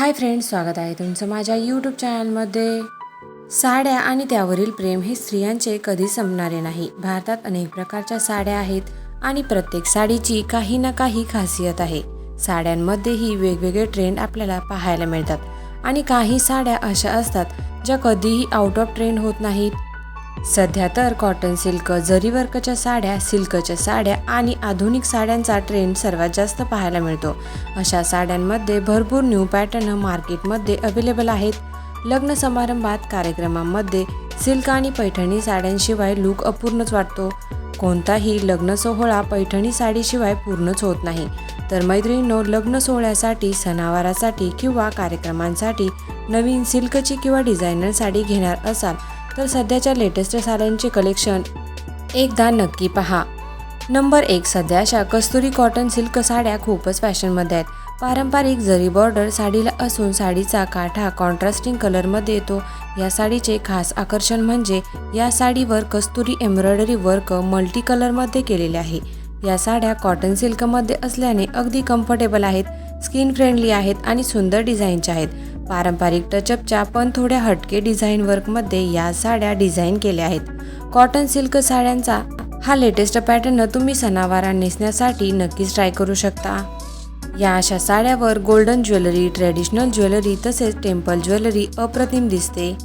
Hi friends स्वागत आहे तुमचं माझ्या यूट्यूब चॅनलमध्ये साड्या आणि त्यावरील प्रेम हे स्त्रियांचे कधी संपणारे नाही. भारतात अनेक प्रकारच्या साड्या आहेत आणि प्रत्येक साडीची काही ना काही खासियत आहे. साड्यांमध्येही वेगवेगळे ट्रेंड आपल्याला पाहायला मिळतात. आणि काही साड्या अशा असतात ज्या कधीही आउट ऑफ ट्रेंड होत नाहीत. सध्या तर कॉटन सिल्क जरी वर्कच्या साड्या सिल्कच्या साड्या आणि आधुनिक साड्यांचा ट्रेंड सर्वात जास्त पाहायला मिळतो. अशा साड्यांमध्ये भरपूर न्यू पॅटर्न मार्केटमध्ये अवेलेबल आहेत. लग्न समारंभात कार्यक्रमांमध्ये सिल्क आणि पैठणी साड्यांशिवाय लूक अपूर्णच वाटतो. कोणताही लग्न सोहळा पैठणी साडीशिवाय पूर्णच होत नाही. तर मैत्रिणींनो लग्न सोहळ्यासाठी सणावारासाठी किंवा कार्यक्रमांसाठी नवीन सिल्कची किंवा डिझायनर साडी घेणार असाल तर सध्याच्या लेटेस्ट साड्यांचे कलेक्शन एकदा नक्की पहा. नंबर एक सध्या अशा कस्तुरी कॉटन सिल्क साड्या खूपच फॅशनमध्ये आहेत. पारंपरिक जरी बॉर्डर साडीला असून साडीचा काठा कॉन्ट्रास्टिंग कलरमध्ये येतो. या साडीचे खास आकर्षण म्हणजे या साडीवर कस्तुरी एम्ब्रॉयडरी वर्क मल्टी कलरमध्ये केलेले आहे. या साड्या कॉटन सिल्कमध्ये असल्याने अगदी कम्फर्टेबल आहेत स्किन फ्रेंडली आहेत आणि सुंदर डिझाईनच्या आहेत. पारंपरिक टचअपच्या पण थोड्या हटके डिझाईन वर्कमध्ये या साड्या डिझाईन केल्या आहेत. कॉटन सिल्क साड्यांचा हा लेटेस्ट पॅटर्न तुम्ही सणावारा नेसण्यासाठी नक्कीच ट्राय करू शकता. या अशा साड्यावर गोल्डन ज्वेलरी ट्रेडिशनल ज्वेलरी तसेच टेम्पल ज्वेलरी अप्रतिम दिसते.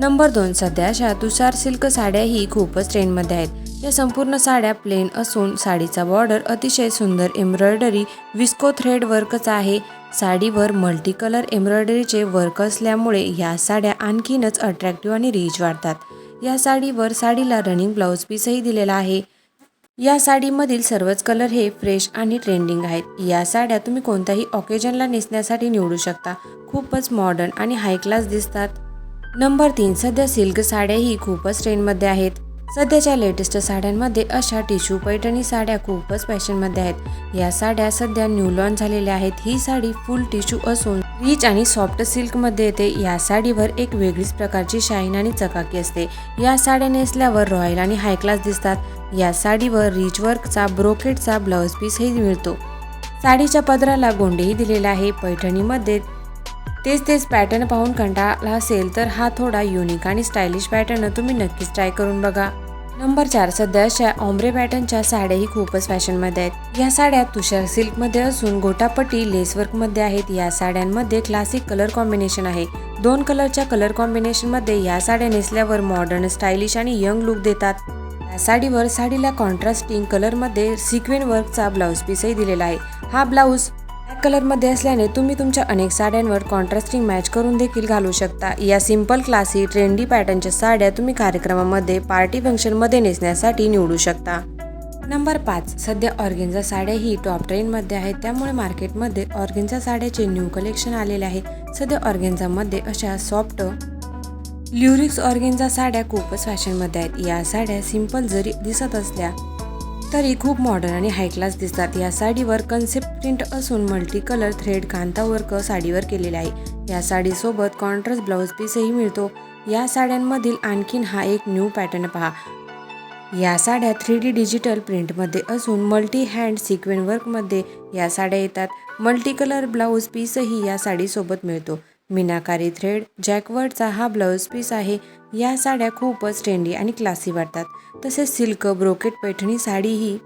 नंबर दोन सध्या अशा तुषार सिल्क साड्याही खूपच ट्रेंडमध्ये आहेत. या संपूर्ण साड्या प्लेन असून साडीचा बॉर्डर अतिशय सुंदर एम्ब्रॉयडरी विस्को थ्रेड वर्कचा आहे. साडीवर मल्टी कलर एम्ब्रॉयडरीचे वर्क असल्यामुळे या साड्या आणखीनच अट्रॅक्टिव्ह आणि रिच वाढतात या साडीवर साडीला रनिंग ब्लाऊज पीसही दिलेला आहे. या साडीमधील सर्वच कलर हे फ्रेश आणि ट्रेंडिंग आहेत. या साड्या तुम्ही कोणत्याही ऑकेजनला नेसण्यासाठी निवडू शकता. खूपच मॉडर्न आणि हाय क्लास दिसतात. नंबर तीन सध्या सिल्क साड्याही खूपच ट्रेंडमध्ये आहेत. सध्याच्या लेटेस्ट साड्यांमध्ये अशा टिश्यू पैठणी साड्या खूपच फॅशनमध्ये आहेत. या साड्या सध्या न्यू लॉन्च झालेल्या आहेत. ही साडी फुल टिश्यू असून रिच आणि सॉफ्ट सिल्कमध्ये येते. या साडीवर एक वेगळीच प्रकारची शाईन आणि चकाकी असते. या साड्या नेसल्यावर रॉयल आणि हाय क्लास दिसतात. या साडीवर रिच वर्कचा ब्रोकेटचा ब्लाऊज पीसही मिळतो. साडीच्या पदराला गोंडेही दिलेला आहे. पैठणीमध्ये तेच तेच पॅटर्न पाहून कंटाळा असेल तर हा थोडा युनिक आणि स्टायलिश पॅटर्न तुम्ही नक्कीच ट्राय करून बघा. नंबर चार सध्या अशा ऑम्ब्रे पॅटर्नच्या साड्याही खूपच फॅशनमध्ये आहेत. या साड्या तुषार सिल्कमध्ये असून गोटापट्टी लेसवर्कमध्ये आहेत. या साड्यांमध्ये क्लासिक कलर कॉम्बिनेशन आहे. दोन कलरच्या कलर कॉम्बिनेशनमध्ये या साड्या नेसल्यावर मॉडर्न स्टायलिश आणि यंग लुक देतात. या साडीवर साडीला कॉन्ट्रास्टिंग कलरमध्ये सिक्वेन वर्कचा ब्लाऊज पीसही दिलेला आहे. हा ब्लाऊज ब्लॅक कलरमध्ये असल्याने तुम्ही तुमच्या अनेक साड्यांवर कॉन्ट्रास्टिंग मॅच करून देखील घालू शकता. या सिंपल क्लासी ट्रेंडी पॅटर्नच्या साड्या तुम्ही कार्यक्रमामध्ये पार्टी फंक्शनमध्ये नेसण्यासाठी निवडू शकता. नंबर पाच. सध्या ऑर्गेन्झा साड्या ही टॉप ट्रेंडमध्ये आहेत. त्यामुळे मार्केटमध्ये ऑर्गेन्झा साड्याचे न्यू कलेक्शन आलेले आहे. सध्या ऑर्गेन्झामध्ये अशा सॉफ्ट ल्युरिक्स ऑर्गेन्झा साड्या खूपच फॅशनमध्ये आहेत. या साड्या सिंपल जरी दिसत असल्या तरी खूप मॉडर्न आणि हायक्लास दिसतात. या साडीवर कन्सेप्ट प्रिंट असून multi colour thread kantha work साडीवर केलेले आहे. या साडीसोबत कॉन्ट्रास्ट ब्लाऊज पीसही मिळतो. या साड्यांमधील आणखीन हा एक न्यू पॅटर्न पहा. या साड्या थ्री डी डिजिटल प्रिंटमध्ये असून मल्टी हँड सिक्वेन वर्कमध्ये या साड्या येतात. मल्टी कलर ब्लाऊज पीसही या साडीसोबत मिळतो. मीनाकारी थ्रेड जॅकवर्डचा हा ब्लाऊज पीस आहे. या साड्या खूपच ट्रेंडी आणि क्लासी वाटतात. तसेच सिल्क ब्रोकेट पैठणी साडी ही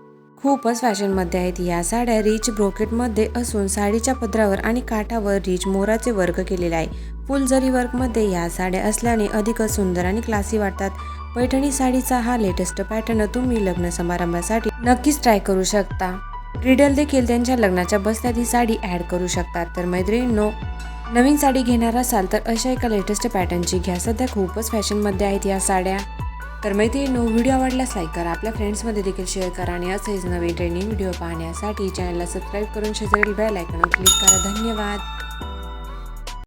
खूपच फॅशनमध्ये आहेत. या साड्या रिच ब्रोकेटमध्ये असून साडीच्या पदरावर आणि काठावर रिच मोराचे वर्क केलेले आहे. फुलझरी वर्कमध्ये या साड्या असल्याने अधिकच सुंदर आणि क्लासी वाटतात. पैठणी साडीचा हा लेटेस्ट पॅटर्न तुम्ही लग्न समारंभासाठी नक्कीच ट्राय करू शकता. रिडल देखील त्यांच्या लग्नाच्या बसल्यात ही साडी ॲड करू शकतात. तर मैत्रिणींनो नवीन साडी घेणार असाल तर अशा एका लेटेस्ट पॅटर्नची घ्या. सध्या खूपच फॅशनमध्ये आहेत या साड्या. तर मैत्रिणींनो व्हिडिओ आवडल्यास लाईक करा. आपल्या फ्रेंड्समध्ये देखील शेअर करा आणि असेच नवीन ट्रेनिंग व्हिडिओ पाहण्यासाठी चॅनलला सबस्क्राईब करून शेजारील बेल आयकॉनवर क्लिक करा. धन्यवाद!